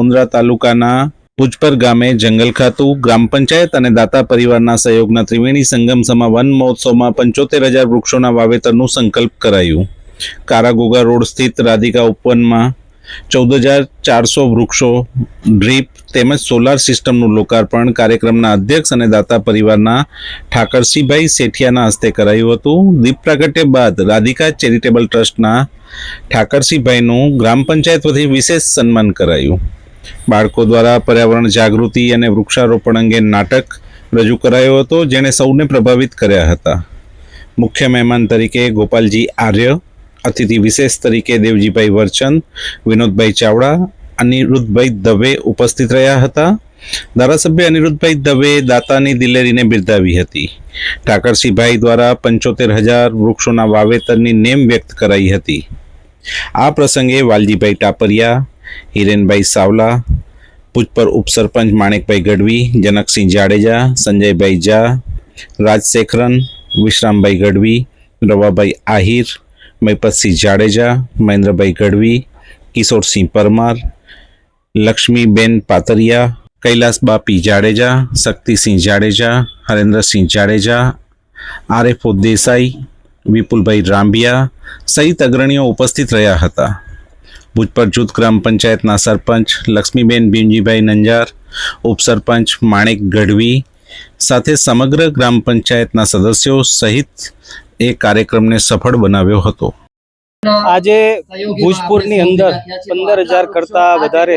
મુન્દ્રા તાલુકાના ભુજપર ગામે જંગલ ખાતું, ગ્રામ પંચાયત અને દાતા પરિવારના સહયોગના ત્રિવેણી સંગમસમા વન મહોત્સવમાં પંચોતેર હજાર વૃક્ષોના વાવેતરનું સંકલ્પ કરાયું. કારાગોગા રોડ સ્થિત રાધિકા ઉપવનમાં ચૌદ હજાર ચારસો વૃક્ષો, ડ્રીપ તેમજ સોલાર સિસ્ટમનું લોકાર્પણ કાર્યક્રમના અધ્યક્ષ અને દાતા પરિવારના ઠાકરસિંહભાઈ શેઠિયાના હસ્તે કરાયું હતું. દીપ પ્રાગટ્ય બાદ રાધિકા ચેરિટેબલ ટ્રસ્ટના ઠાકરસિંહભાઈનું ગ્રામ પંચાયત વતી વિશેષ સન્માન કરાયું. બાળકો દ્વારા પર્યાવરણ જાગૃતિ અને વૃક્ષારોપણ અંગે નાટક રજૂ કરાયો હતો, જેણે સૌને પ્રભાવિત કર્યા હતા. મુખ્ય મહેમાન તરીકે ગોપાલજી આર્ય, અતિથિ વિશેષ તરીકે દેવજીભાઈ વરચંદ, વિનોદભાઈ ચાવડા, અનિરુદ્ધભાઈ દવે ઉપસ્થિત રહ્યા હતા. ધારાસભ્ય અનિરુદ્ધભાઈ દવે દાતાની દિલેરીને બિરદાવી હતી. ઠાકરસિંહભાઈ દ્વારા પંચોતેર હજાર વૃક્ષોના વાવેતરની નેમ વ્યક્ત કરાઈ હતી. આ પ્રસંગે વાલજીભાઈ ટાપરિયા હિરેનભાઈ સાવલા પૂજપર ઉપસરપંચ માણેકભાઈ ગઢવી, જનકસિંહ જાડેજા, સંજયભાઈ ઝા, રાજશેખરન, વિશ્રામભાઈ ગઢવી, રવાભાઈ આહિર મહિપતસિંહ જાડેજા, મહેન્દ્રભાઈ ગઢવી, કિશોરસિંહ પરમાર, લક્ષ્મીબેન પાતરિયા કૈલાસ બાપી જાડેજા, શક્તિસિંહ જાડેજા, હરેન્દ્રસિંહ જાડેજા આરેફો દેસાઈ વિપુલભાઈ રાંભિયા સહિત અગ્રણીઓ ઉપસ્થિત રહ્યા હતા. ભુજપર જૂથ ગ્રામ પંચાયતના સરપંચ લક્ષ્મીબેન ભીમજીભાઈ નંજાર ઉપસરપંચ માણેક ગઢવી સાથે સમગ્ર ગ્રામ પંચાયતના સદસ્યો સહિત એ કાર્યક્રમને સફળ બનાવ્યો હતો. આજે ભુજપુરની અંદર પંદર હજાર કરતા વધારે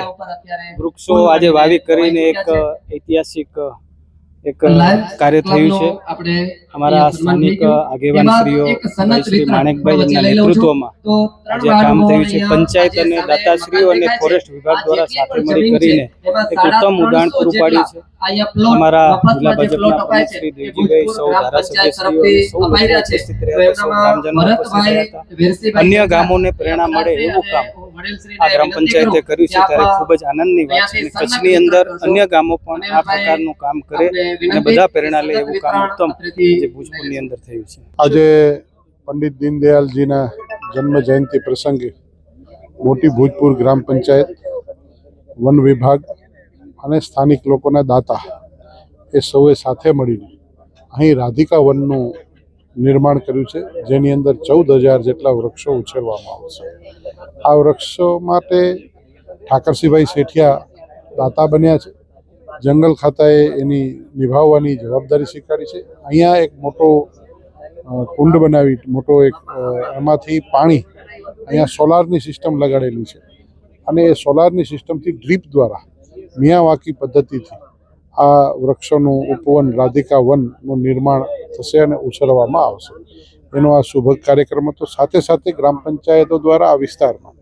વૃક્ષો આજે વાવી કરીને એક ઐતિહાસિક એક કાર્ય થયું છે. અમારા સ્થાનિક આગેવાન શ્રીઓ શ્રી માણેકભાઈ એમના નેતૃત્વમાં આજે કામ થયું છે પંચાયત અને દાતાશ્રીઓ અને ફોરેસ્ટ વિભાગ દ્વારા સાથે મળી કરીને એક ઉત્તમ ઉદાહરણ પૂરું પાડ્યું છે. અમારા જિલ્લા ભાજપના શ્રી દેવજીભાઈ સૌ ધારાસભ્યશ્રીઓ સૌ ઉપસ્થિત રહ્યા હતા, સૌ ગ્રામજનો ઉપસ્થિત રહ્યા હતા. અન્ય ગામોને પ્રેરણા મળે એવું કામ. આ ગ્રામ પંચાયતે કર્યું છે ત્યારે ખૂબ જ આનંદની વાત છે કચ્છની અંદર અન્ય ગામો પણ આ પ્રકારનું કામ કરે અને બધા પ્રેરણા લે એવું કામ ઉત્તમ જે ભુજપુરની અંદર થયું છે. આજે પંડિત દીનદયાલજીના જન્મ જયંતિ પ્રસંગે મોટી ભૂજપુર ગ્રામ પંચાયત વન વિભાગ અને સ્થાનિક લોકોના દાતા એ સૌએ સાથે મળીને અહીં રાધિકા વનનું નિર્માણ કર્યું છે જેની અંદર ચૌદ હજાર જેટલા વૃક્ષો ઉછેરવામાં આવશે. આ વૃક્ષો માટે ઠાકરસિંહભાઈ શેઠિયા દાતા બન્યા છે. જંગલ ખાતાએ એની નિભાવવાની જવાબદારી સ્વીકારી છે. અહીંયા એક મોટો કુંડ બનાવી, મોટો એક એમાંથી પાણી અહીંયા સોલારની સિસ્ટમ લગાડેલી છે. અને એ સોલારની સિસ્ટમથી ડ્રીપ દ્વારા મિયાવાકી પદ્ધતિથી આ વૃક્ષોનું ઉપવન રાધિકા વનનું નિર્માણ થશે અને ઉછેરવામાં આવશે. એનો આ શુભ કાર્યક્રમ હતો. સાથે સાથે ગ્રામ પંચાયતો દ્વારા આ વિસ્તારમાં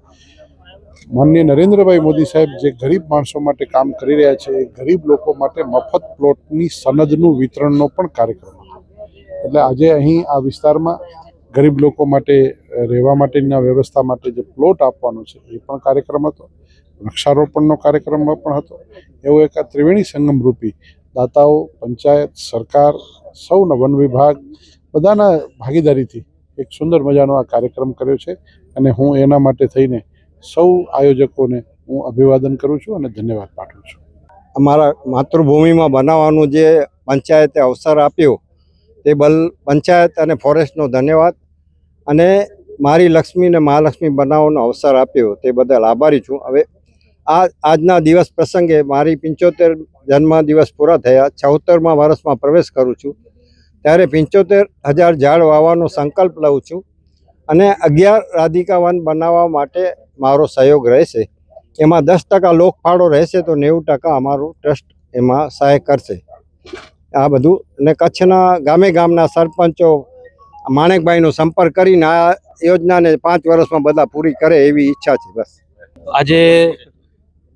માનનીય નરેન્દ્રભાઈ મોદી સાહેબ જે ગરીબ માણસો માટે કામ કરી રહ્યા છે ગરીબ લોકો માટે મફત પ્લોટની સનદનું વિતરણનો પણ કાર્યક્રમ હતો. એટલે આજે અહીં આ વિસ્તારમાં ગરીબ લોકો માટે, રહેવા માટેના વ્યવસ્થા માટે જે પ્લોટ આપવાનો છે, એ પણ કાર્યક્રમ હતો. વૃક્ષારોપણનો કાર્યક્રમ પણ હતો. એવો એક આ ત્રિવેણી સંગમ રૂપી દાતાઓ, પંચાયત, સરકાર સૌ વન વિભાગ બધાના ભાગીદારીથી એક સુંદર મજાનો આ કાર્યક્રમ કર્યો છે અને હું એના માટે થઈને સૌ આયોજકોને હું અભિવાદન કરું છું અને ધન્યવાદ પાઠવું છું. અમારા માતૃભૂમિમાં બનાવવાનું જે પંચાયતે અવસર આપ્યો તે બલ પંચાયત અને ફોરેસ્ટનો ધન્યવાદ અને મારી લક્ષ્મીને મહાલક્ષ્મી બનાવવાનો અવસર આપ્યો તે બદલ આભારી છું. હવે આ આજના દિવસ પ્રસંગે મારી પંચોતેર જન્મ દિવસ પૂરા થયા. ચૌહત્તરમાં વર્ષમાં પ્રવેશ કરું છું. ત્યારે પંચોતેર હજાર ઝાડ વાવવાનો સંકલ્પ લઉં છું અને અગિયાર રાધિકાવન બનાવવા માટે મારો સહયોગ રહેશે. એમાં દસ ટકા લોકફાળો રહેશે તો નેવું ટકા અમારું ટ્રસ્ટ એમાં સહાય કરશે. આ બધું અને કચ્છના ગામે ગામના સરપંચો માણેકભાઈનો સંપર્ક કરીને આ યોજનાને પાંચ વર્ષમાં બધા પૂરી કરે એવી ઈચ્છા છે બસ. આજે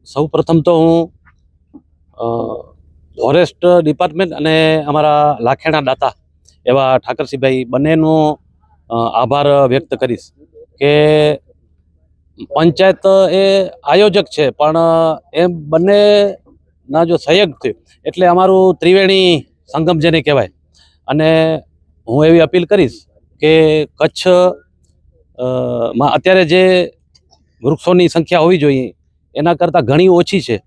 સૌ પ્રથમ તો હું ફોરેસ્ટ ડિપાર્ટમેન્ટ અને અમારા લાખેણા દાતા એવા ઠાકરસિંહભાઈ બંનેનો આભાર વ્યક્ત કરીશ કે પંચાયત એ આયોજક છે, પણ એમ બંનેના જો સહયોગ થયો, એટલે અમારું ત્રિવેણી સંગમ જેને કહેવાય. અને હું એવી અપીલ કરીશ કે કચ્છમાં અત્યારે જે વૃક્ષોની સંખ્યા હોવી જોઈએ, એના કરતાં ઘણી ઓછી છે.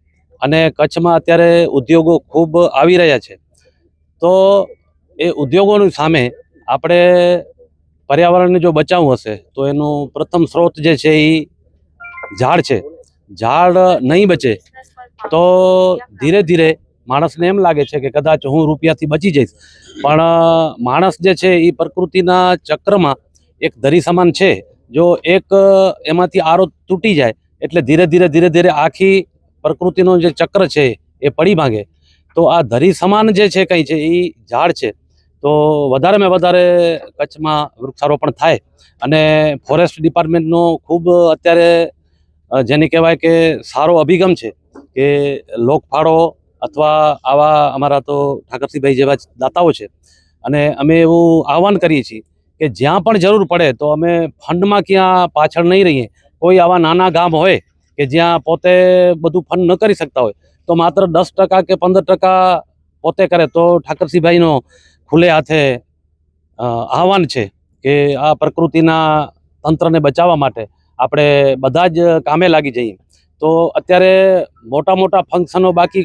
અને કચ્છમાં અત્યારે ઉદ્યોગો ખૂબ આવી રહ્યા છે. તો એ ઉદ્યોગોની સામે આપણે પર્યાવરણને જો બચાવવું હશે, તો એનું પ્રથમ સ્ત્રોત જે છે એ ઝાડ છે. ઝાડ નહીં બચે તો ધીરે ધીરે માણસને એમ લાગે છે કે કદાચ હું રૂપિયાથી બચી જઈશ. પણ માણસ જે છે એ પ્રકૃતિના ચક્રમાં એક દરી સમાન છે. જો એક એમાંથી આરો તૂટી જાય, એટલે ધીરે ધીરે ધીરે ધીરે આખી પ્રકૃતિનો જે ચક્ર છે એ પડી ભાંગે. તો આ ધરી સમાન જે છે કંઈ છે એ ઝાડ છે. તો વધારેમાં વધારે કચ્છમાં વૃક્ષારોપણ થાય અને ફોરેસ્ટ ડિપાર્ટમેન્ટનો ખૂબ અત્યારે જેને કહેવાય કે સારો અભિગમ છે કે લોકફાળો અથવા આવા અમારા તો ઠાકરસિંહભાઈ જેવા દાતાઓ છે. અને અમે એવું આહવાન કરીએ છીએ કે જ્યાં પણ જરૂર પડે તો અમે ફંડમાં ક્યાં પાછળ નહીં રહીએ. કોઈ આવા નાના ગામ હોય કે જ્યાં પોતે બધું ફંડ ન કરી શકતા હોય, તો માત્ર દસ ટકા કે પંદર ટકા પોતે કરે. તો ઠાકરસિંહભાઈનો ખુલ્લે હાથે આહવાન છે કે આ પ્રકૃતિના તંત્રને બચાવવા માટે આપણે બધા જ કામે લાગી જઈએ. તો અત્યારે મોટા મોટા ફંક્શનો બાકી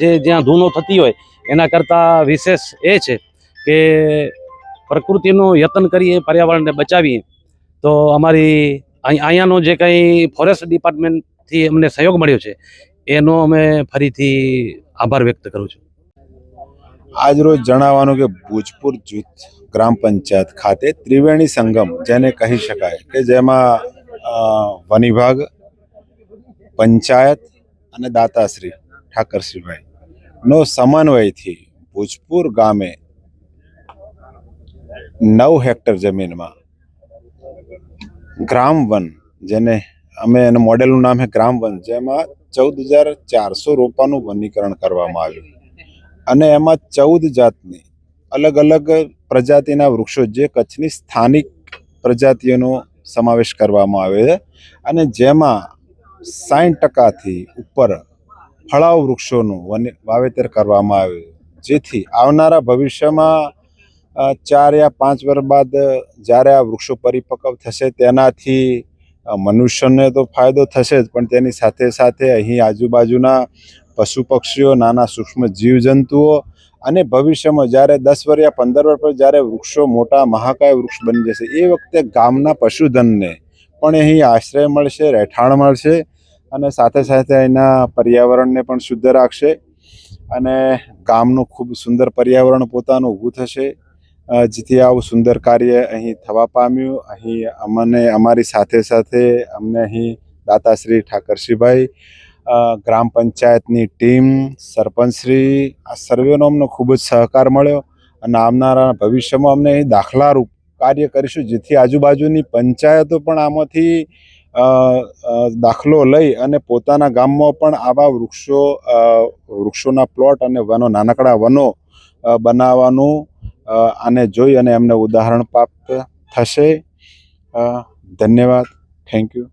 જે જ્યાં ધૂનો થતી હોય, એના કરતાં વિશેષ એ છે કે પ્રકૃતિનું યત્ન કરીએ, પર્યાવરણને બચાવીએ. તો અમારી અહીંયાનો જે કંઈ ફોરેસ્ટ ડિપાર્ટમેન્ટથી અમને સહયોગ મળ્યો છે, એનો અમે ફરીથી આભાર વ્યક્ત કરું છું. આજરોજ જણાવવાનું કે ભોજપુર જૂથ ગ્રામ પંચાયત ખાતે ત્રિવેણી સંગમ, જેને કહી શકાય કે જેમાં વન વિભાગ, પંચાયત અને દાતાશ્રી ઠાકરશ્રીભાઈ નો સમન્વયથી ભોજપુર ગામે નવ હેક્ટર જમીનમાં ગ્રામ વન, જેને અમે એનું મોડેલનું નામ છે ગ્રામ વન, જેમાં ચૌદ હજાર ચારસો રોપાનું વનીકરણ કરવામાં આવ્યું. અને એમાં ચૌદ જાતની અલગ અલગ પ્રજાતિના વૃક્ષો, જે કચ્છની સ્થાનિક પ્રજાતિઓનો સમાવેશ કરવામાં આવે છે. અને જેમાં સાઠ ટકાથી ઉપર ફળાવ વૃક્ષોનું વાવેતર કરવામાં આવ્યું. જેથી આવનારા ભવિષ્યમાં ચાર યા પાંચ વર્ષ બાદ જ્યારે આ વૃક્ષો પરિપક્વ થશે તેનાથી મનુષ્યને તો ફાયદો થશે જ, પણ તેની સાથે સાથે અહીં આજુબાજુના પશુ પક્ષીઓ, નાના સૂક્ષ્મ જીવજંતુઓ અને ભવિષ્યમાં જ્યારે દસ વર્ષ યા પંદર વર્ષ પર જ્યારે વૃક્ષો મોટા મહાકાય વૃક્ષ બની જશે, એ વખતે ગામના પશુધનને પણ અહીં આશ્રય મળશે, રહેઠાણ મળશે અને સાથે સાથે અહીંના પર્યાવરણને પણ શુદ્ધ રાખશે અને ગામનું ખૂબ સુંદર પર્યાવરણ પોતાનું ઊભું થશે. જેથી આવું સુંદર કાર્ય અહીં થવા પામ્યું. અહીં અમને અમારી સાથે સાથે અમને અહીં દાતાશ્રી ઠાકરસિંહભાઈ અ, ગ્રામ પંચાયતની ટીમ સરપંચશ્રી આ સર્વેનો અમને ખૂબ જ સહકાર મળ્યો અને આવનારા ભવિષ્યમાં અમને અહીં દાખલારૂપ કાર્ય કરીશું જેથી આજુબાજુની પંચાયતો પણ આમાંથી દાખલો લઈ અને પોતાના ગામમાં પણ આવા વૃક્ષો વૃક્ષોના પ્લોટ અને વનો નાનકડા વનો બનાવવાનું આને જોઈ અને એમને ઉદાહરણ પ્રાપ્ત થશે. ધન્યવાદ. Thank you